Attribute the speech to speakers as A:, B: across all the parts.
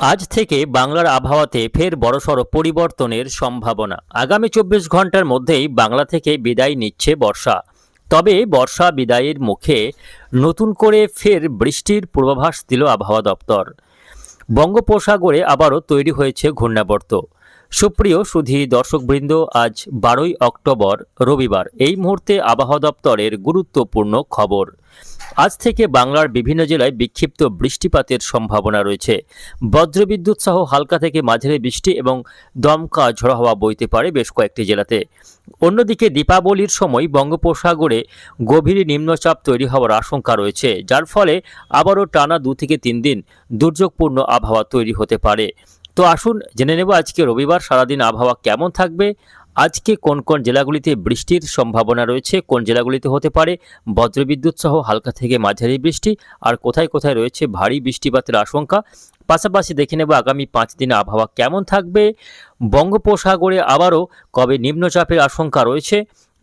A: আজ থেকে বাংলার আবহাওয়াতে ফের বড়সড় পরিবর্তনের সম্ভাবনা। আগামী চব্বিশ ঘণ্টার মধ্যেই বাংলা থেকে বিদায় নিচ্ছে বর্ষা। তবে বর্ষা বিদায়ের মুখে নতুন করে ফের বৃষ্টির পূর্বাভাস দিল আবহাওয়া দপ্তর। বঙ্গোপসাগরে আবারও তৈরি হয়েছে ঘূর্ণাবর্ত। সুপ্রিয় সুধী দর্শকবৃন্দ, আজ বারোই অক্টোবর রবিবার। এই মুহূর্তে আবহাওয়া দপ্তরের গুরুত্বপূর্ণ খবর। আজ থেকে বাংলার বিভিন্ন জেলায় বিক্ষিপ্ত বৃষ্টিপাতের সম্ভাবনা রয়েছে। বজ্রবিদ্যুৎ সহ হালকা থেকে মাঝারি বৃষ্টি এবং দমকা ঝড় হাওয়া বইতে পারে বেশ কয়েকটি জেলাতে। অন্যদিকে দীপাবলির সময় বঙ্গোপসাগরে গভীর নিম্নচাপ তৈরি হওয়ার আশঙ্কা রয়েছে, যার ফলে আবারও টানা দু থেকে তিন দিন দুর্যোগপূর্ণ আবহাওয়া তৈরি হতে পারে। তো আসুন জেনে নেব আজকে রবিবার সারাদিন আবহাওয়া কেমন থাকবে আজকে কোন কোন জেলাগুলিতে বৃষ্টির সম্ভাবনা রয়েছে, কোন জেলাগুলিতে হতে পারে, বজ্রবিদ্যুৎ সহ হালকা থেকে মাঝারি বৃষ্টি, আর কোথায় কোথায় রয়েছে ভারী বৃষ্টিপাতের আশঙ্কা? পাশাপাশি দেখে নেব আগামী পাঁচ দিনে আবহাওয়া কেমন থাকবে। বঙ্গোপসাগরে আবারও কবে নিম্নচাপের আশঙ্কা রয়েছে?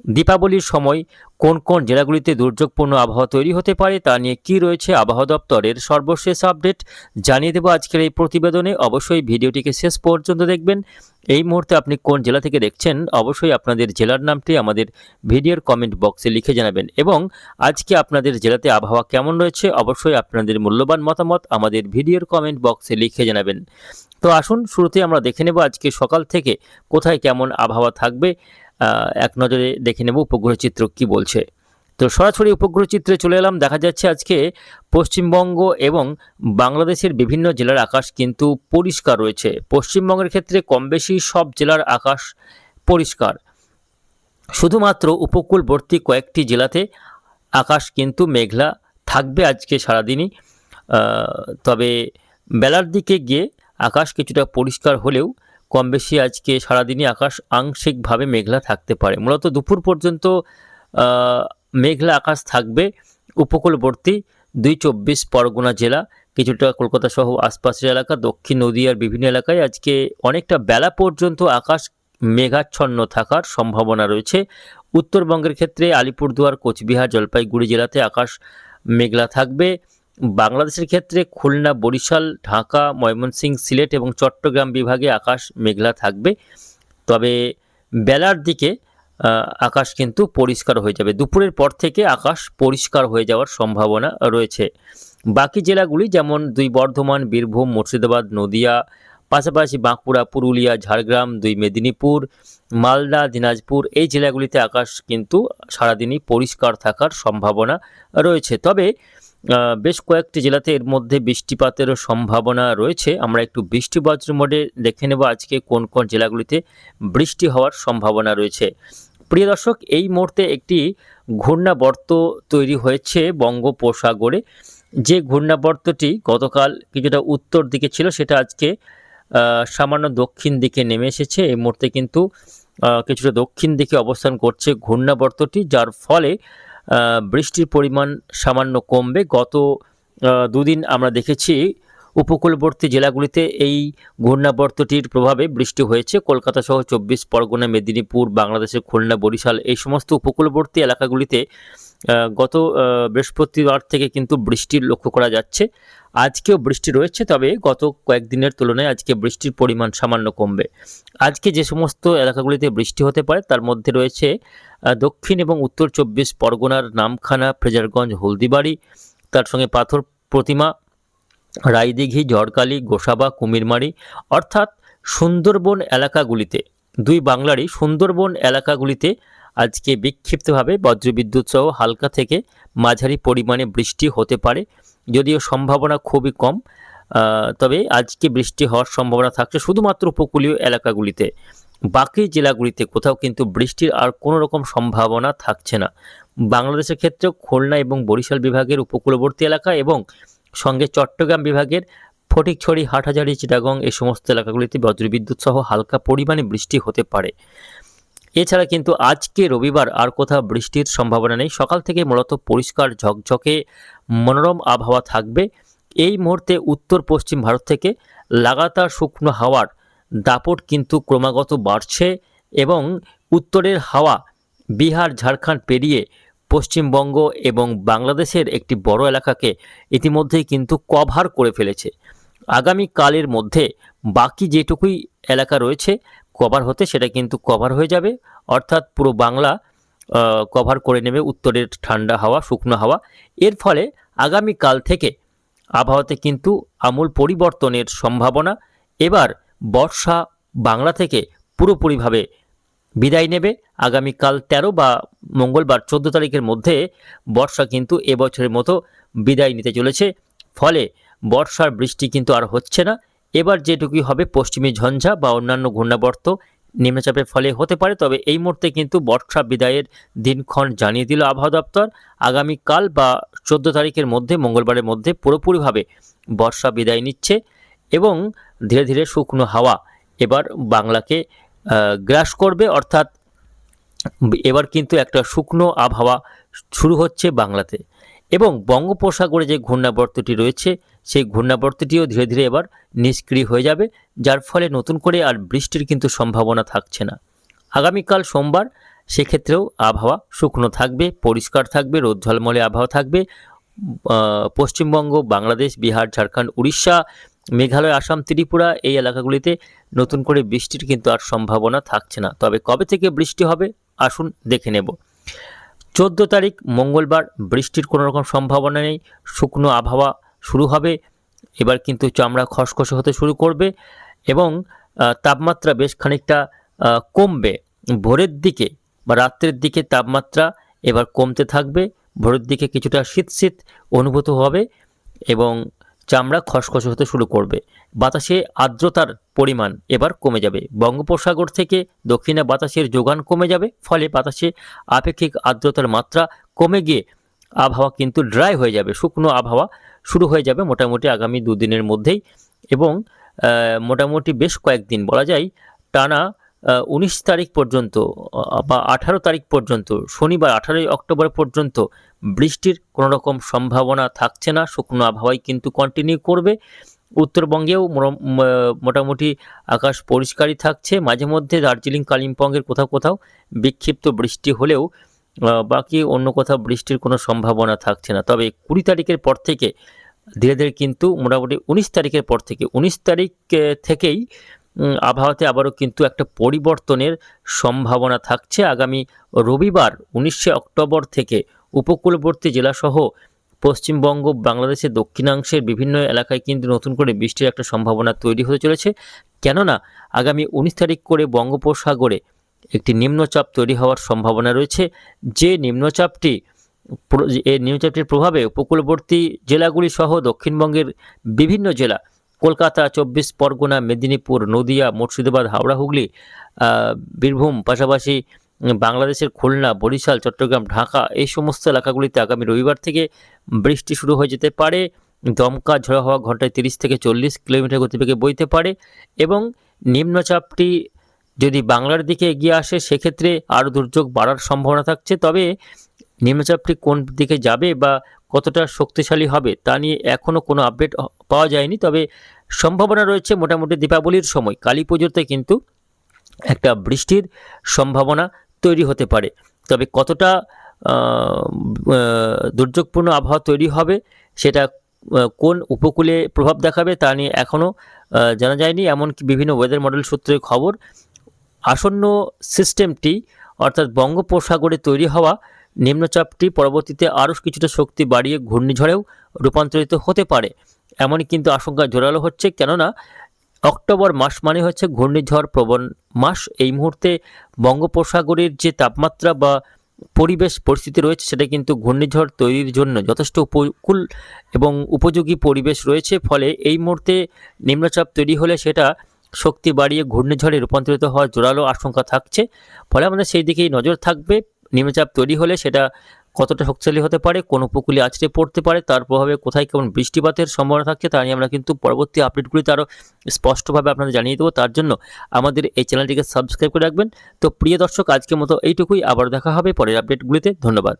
A: দীপাবলির সময় কোন কোন জেলাগুলিতে দুর্যোগপূর্ণ আবহাওয়া তৈরি হতে পারে তা নিয়ে কি রয়েছে আবহাওয়া দপ্তরের সর্বশেষ আপডেট জানিয়ে দেবো আজকের এই প্রতিবেদনে। অবশ্যই ভিডিওটিকে শেষ পর্যন্ত দেখবেন। এই মুহূর্তে আপনি কোন জেলা থেকে দেখছেন অবশ্যই আপনাদের জেলার নামটি আমাদের ভিডিওর কমেন্ট বক্সে লিখে জানাবেন এবং আজকে আপনাদের জেলাতে আবহাওয়া কেমন রয়েছে অবশ্যই আপনাদের মূল্যবান মতামত আমাদের ভিডিওর কমেন্ট বক্সে লিখে জানাবেন। তো আসুন শুরুতে আমরা দেখে নেব আজকে সকাল থেকে কোথায় কেমন আবহাওয়া থাকবে। এক নজরে দেখে নেব উপগ্রহ চিত্র কি বলছে। তো সরাসরি উপগ্রহ চিত্রে চলে এলাম। দেখা যাচ্ছে আজকে পশ্চিমবঙ্গ এবং বাংলাদেশের বিভিন্ন জেলার আকাশ কিন্তু পরিষ্কার রয়েছে। পশ্চিমবঙ্গের ক্ষেত্রে কম বেশি সব জেলার আকাশ পরিষ্কার। শুধুমাত্র উপকূলবর্তী কয়েকটি জেলাতে আকাশ কিন্তু মেঘলা থাকবে আজকে সারাদিনই। তবে বেলার দিকে গিয়ে আকাশ কিছুটা পরিষ্কার হলেও কম বেশি আজকে সারাদিনই আকাশ আংশিকভাবে মেঘলা থাকতে পারে। মূলত দুপুর পর্যন্ত মেঘলা আকাশ থাকবে। উপকূলবর্তী দুই চব্বিশ পরগনা জেলা, কিছুটা কলকাতা সহ আশপাশের এলাকা, দক্ষিণ নদীয়ার বিভিন্ন এলাকায় আজকে অনেকটা বেলা পর্যন্ত আকাশ মেঘাচ্ছন্ন থাকার সম্ভাবনা রয়েছে। উত্তরবঙ্গের ক্ষেত্রে আলিপুরদুয়ার, কোচবিহার, জলপাইগুড়ি জেলাতে আকাশ মেঘলা থাকবে। বাংলাদেশের ক্ষেত্রে খুলনা, বরিশাল, ঢাকা ময়মনসিংহ সিলেট এবং চট্টগ্রাম বিভাগে আকাশ মেঘলা থাকবে। তবে বেলার দিকে আকাশ কিন্তু পরিষ্কার হয়ে যাবে। দুপুরের পর থেকে আকাশ পরিষ্কার হয়ে যাওয়ার সম্ভাবনা রয়েছে। বাকি জেলাগুলি যেমন দুই বর্ধমান, বীরভূম, মুর্শিদাবাদ, নদিয়া, পাশাপাশি বাঁকুড়া, পুরুলিয়া, ঝাড়গ্রাম, দুই মেদিনীপুর, মালদা, দিনাজপুর, এই জেলাগুলিতে আকাশ কিন্তু সারাদিনই পরিষ্কার থাকার সম্ভাবনা রয়েছে। তবে বেশ কয়েকটি জেলাতে এর মধ্যে বৃষ্টিপাতেরও সম্ভাবনা রয়েছে। আমরা একটু বৃষ্টি বজ্র মোডে দেখে নেব আজকে কোন কোন জেলাগুলিতে বৃষ্টি হওয়ার সম্ভাবনা রয়েছে। প্রিয় দর্শক, এই মুহূর্তে একটি ঘূর্ণাবর্ত তৈরি হয়েছে বঙ্গোপসাগরে। যে ঘূর্ণাবর্তটি গতকাল কিছুটা উত্তর দিকে ছিল, সেটা আজকে সামান্য দক্ষিণ দিকে নেমে এসেছে। এই মুহূর্তে কিন্তু কিছুটা দক্ষিণ দিকে অবস্থান করছে ঘূর্ণাবর্তটি, যার ফলে বৃষ্টির পরিমাণ সামান্য কমবে। গত দুদিন আমরা দেখেছি উপকূলবর্তী জেলাগুলিতে এই ঘূর্ণাবর্তটির প্রভাবে বৃষ্টি হয়েছে। কলকাতা সহ চব্বিশ পরগনা, মেদিনীপুর, বাংলাদেশের খুলনা, বরিশাল এই সমস্ত উপকূলবর্তী এলাকাগুলিতে গত বৃহস্পতিবার থেকে কিন্তু বৃষ্টির লক্ষ্য করা যাচ্ছে। আজকেও বৃষ্টি রয়েছে, তবে গত কয়েকদিনের তুলনায় আজকে বৃষ্টির পরিমাণ সামান্য কমবে। আজকে যে সমস্ত এলাকাগুলিতে বৃষ্টি হতে পারে, তার মধ্যে রয়েছে দক্ষিণ এবং উত্তর চব্বিশ পরগনার নামখানা, ফ্রেজারগঞ্জ, হলদিবাড়ি, তার সঙ্গে পাথর প্রতিমা, রায়দিঘি ঝড়কালি গোসাবা, কুমিরমারি, অর্থাৎ সুন্দরবন এলাকাগুলিতে, দুই বাংলারই সুন্দরবন এলাকাগুলিতে আজকে বিক্ষিপ্তভাবে বজ্রবিদ্যুৎ সহ হালকা থেকে মাঝারি পরিমাণে বৃষ্টি হতে পারে, যদিও সম্ভাবনা খুবই কম। তবে আজকে বৃষ্টি হওয়ার সম্ভাবনা থাকছে শুধুমাত্র উপকূলীয় এলাকাগুলিতে। বাকি জেলাগুলিতে কোথাও কিন্তু বৃষ্টির আর কোনো রকম সম্ভাবনা থাকছে না। বাংলাদেশের ক্ষেত্রে খুলনা এবং বরিশাল বিভাগের উপকূলবর্তী এলাকা এবং সঙ্গে চট্টগ্রাম বিভাগের ফটিকছড়ি, হাটহাজারি, চিটাগং এই সমস্ত এলাকাগুলিতে বজ্রবিদ্যুৎ সহ হালকা পরিমাণে বৃষ্টি হতে পারে। এছাড়া কিন্তু আজকে রবিবার আর কোথাও বৃষ্টির সম্ভাবনা নেই। সকাল থেকে মূলত পরিষ্কার ঝকঝকে মনোরম আবহাওয়া থাকবে। এই মুহূর্তে উত্তর পশ্চিম ভারত থেকে লাগাতার শুকনো হাওয়ার দাপট কিন্তু ক্রমাগত বাড়ছে এবং উত্তরের হাওয়া বিহার, ঝাড়খণ্ড পেরিয়ে পশ্চিমবঙ্গ এবং বাংলাদেশের একটি বড় এলাকাকে ইতিমধ্যেই কিন্তু কভার করে ফেলেছে। আগামীকালের মধ্যে বাকি যেটুকুই এলাকা রয়েছে কভার হতে সেটা কিন্তু কভার হয়ে যাবে। অর্থাৎ পুরো বাংলা কভার করে নেবে উত্তরের ঠান্ডা হাওয়া, শুকনো হাওয়া। এর ফলে আগামীকাল থেকে আবহাওয়াতে কিন্তু আমূল পরিবর্তনের সম্ভাবনা। এবার বর্ষা বাংলা থেকে পুরোপুরিভাবে বিদায় নেবে। আগামীকাল তেরো বা মঙ্গলবার চোদ্দ তারিখের মধ্যে বর্ষা কিন্তু এবছরের মতো বিদায় নিতে চলেছে। ফলে বর্ষার বৃষ্টি কিন্তু আর হচ্ছে না। এবার যেটুকুই হবে পশ্চিমী ঝঞ্ঝা বা অন্যান্য ঘূর্ণাবর্ত নিম্নচাপের ফলে হতে পারে, তবে এই মুহূর্তে কিন্তু বর্ষা বিদায়ের দিনক্ষণ জানিয়ে দিল আবহাওয়া দপ্তর। আগামীকাল বা চোদ্দ তারিখের মধ্যে, মঙ্গলবারের মধ্যে পুরোপুরিভাবে বর্ষা বিদায় নিচ্ছে এবং ধীরে ধীরে শুকনো হাওয়া এবার বাংলাকে গ্রাস করবে। অর্থাৎ এবার কিন্তু একটা শুকনো আবহাওয়া শুরু হচ্ছে বাংলাতে। এবং বঙ্গোপসাগরে যে ঘূর্ণাবর্তটি রয়েছে সেই ঘূর্ণাবর্তটিও ধীরে ধীরে এবার নিষ্ক্রিয় হয়ে যাবে, যার ফলে নতুন করে আর বৃষ্টির কিন্তু সম্ভাবনা থাকছে না। আগামীকাল সোমবার সেক্ষেত্রেও আবহাওয়া শুকনো থাকবে, পরিষ্কার থাকবে, রোদ ঝলমলে আবহাওয়া থাকবে। পশ্চিমবঙ্গ, বাংলাদেশ, বিহার, ঝাড়খণ্ড, উড়িষ্যা, মেঘালয়, আসাম, ত্রিপুরা এই এলাকাগুলিতে নতুন করে বৃষ্টির কিন্তু আর সম্ভাবনা থাকছে না। তবে কবে থেকে বৃষ্টি হবে, আসুন দেখে নেব। চোদ্দ তারিখ মঙ্গলবার, বৃষ্টির কোনো রকম সম্ভাবনা নেই, শুকনো আবহাওয়া শুরু হবে। এবার কিন্তু চামড়া খসখসে হতে শুরু করবে এবং তাপমাত্রা বেশ খানিকটা কমবে। ভোরের দিকে বা রাত্রের দিকে তাপমাত্রা এবার কমতে থাকবে। ভোরের দিকে কিছুটা শীত শীত অনুভূত হবে এবং চামড়া খসখসে হতে শুরু করবে। বাতাসে আর্দ্রতার পরিমাণ এবার কমে যাবে। বঙ্গোপসাগর থেকে দক্ষিণে বাতাসের যোগান কমে যাবে, ফলে বাতাসে আপেক্ষিক আর্দ্রতার মাত্রা কমে গিয়ে আবহাওয়া কিন্তু ড্রাই হয়ে যাবে। শুকনো আবহাওয়া শুরু হয়ে যাবে মোটামুটি আগামী দুদিনের মধ্যেই এবং মোটামুটি বেশ কয়েকদিন বলা যায় টানা উনিশ তারিখ পর্যন্ত বা আঠারো তারিখ পর্যন্ত, শনিবার আঠারোই অক্টোবর পর্যন্ত বৃষ্টির কোনো রকম সম্ভাবনা থাকছে না, শুকনো আবহাওয়াই কিন্তু কন্টিনিউ করবে। উত্তরবঙ্গেও মোটামুটি আকাশ পরিষ্কারই থাকছে। মাঝে মধ্যে দার্জিলিং, কালিম্পংয়ের কোথাও কোথাও বিক্ষিপ্ত বৃষ্টি হলেও বাকি অন্য কোথাও বৃষ্টির কোনো সম্ভাবনা থাকছে না। তবে কুড়ি তারিখের পর থেকে, ধীরে ধীরে কিন্তু মোটামুটি উনিশ তারিখের পর থেকে, উনিশ তারিখ থেকেই আবহাওয়াতে আবারও কিন্তু একটা পরিবর্তনের সম্ভাবনা থাকছে। আগামী রবিবার, উনিশে অক্টোবর থেকে উপকূলবর্তী জেলাসহ পশ্চিমবঙ্গ, বাংলাদেশের দক্ষিণাংশের বিভিন্ন এলাকায় কিন্তু নতুন করে বৃষ্টির একটা সম্ভাবনা তৈরি হতে চলেছে। কেননা, আগামী উনিশ তারিখ করে বঙ্গোপসাগরে একটি নিম্নচাপ তৈরি হওয়ার সম্ভাবনা রয়েছে। যে নিম্নচাপটি এই নিম্নচাপটির প্রভাবে উপকূলবর্তী জেলাগুলি সহ দক্ষিণবঙ্গের বিভিন্ন জেলা, কলকাতা, চব্বিশ পরগনা, মেদিনীপুর, নদিয়া, মুর্শিদাবাদ, হাওড়া, হুগলি বীরভূম, পাশাপাশি বাংলাদেশের খুলনা, বরিশাল, চট্টগ্রাম, ঢাকা এই সমস্ত এলাকাগুলিতে আগামী রবিবার থেকে বৃষ্টি শুরু হয়ে যেতে পারে। দমকা ঝড়ো হওয়া ঘন্টায় তিরিশ থেকে চল্লিশ কিলোমিটার গতিবেগে বইতে পারে এবং নিম্নচাপটি যদি বাংলার দিকে এগিয়ে আসে, সেক্ষেত্রে আরও দুর্যোগ বাড়ার সম্ভাবনা থাকছে। তবে নিম্নচাপটি কোন দিকে যাবে বা কতটা শক্তিশালী হবে, তা নিয়ে এখনও কোনো আপডেট পাওয়া যায়নি। তবে সম্ভাবনা রয়েছে মোটামুটি দীপাবলির সময়। কালী পুজোতে কিন্তু একটা বৃষ্টির সম্ভাবনা তৈরি হতে পারে। তবে কতটা দুর্যোগপূর্ণ আবহাওয়া তৈরি হবে, সেটা কোন উপকূলে প্রভাব দেখাবে তা নিয়ে এখনও জানা যায়নি। এমনকি বিভিন্ন ওয়েদার মডেল সূত্রে খবর আসন্ন সিস্টেমটি, অর্থাৎ বঙ্গোপসাগরে তৈরি হওয়া নিম্নচাপটি পরবর্তীতে আরও কিছুটা শক্তি বাড়িয়ে ঘূর্ণিঝড়েও রূপান্তরিত হতে পারে। এমনই কিন্তু আশঙ্কা জোরালো হচ্ছে, কেননা অক্টোবর মাস মানে হচ্ছে ঘূর্ণিঝড় প্রবণ মাস। এই মুহূর্তে বঙ্গোপসাগরের যে তাপমাত্রা বা পরিবেশ পরিস্থিতি রয়েছে, সেটা কিন্তু ঘূর্ণিঝড় তৈরির জন্য যথেষ্ট উপকূল এবং উপযোগী পরিবেশ রয়েছে। ফলে এই মুহূর্তে নিম্নচাপ তৈরি হলে সেটা শক্তি বাড়িয়ে ঘূর্ণিঝড়ে রূপান্তরিত হওয়ার জোরালো আশঙ্কা থাকছে। ফলে আমাদের সেই দিকেই নজর থাকবে। নিম্নচাপ তৈরি হলে সেটা কতটা শক্তিশালী হতে পারে, কোন উপকূলে আছড়ে পড়তে পারে, তার প্রভাবে কোথায় কেমন বৃষ্টিপাতের সম্ভাবনা থাকছে তা নিয়ে আমরা কিন্তু পরবর্তী আপডেটগুলিতে আরও স্পষ্টভাবে আপনাদের জানিয়ে দেবো। তার জন্য আমাদের এই চ্যানেলটিকে সাবস্ক্রাইব করে রাখবেন। তো প্রিয় দর্শক, আজকের মতো এইটুকুই। আবার দেখা হবে পরের আপডেটগুলিতে। ধন্যবাদ।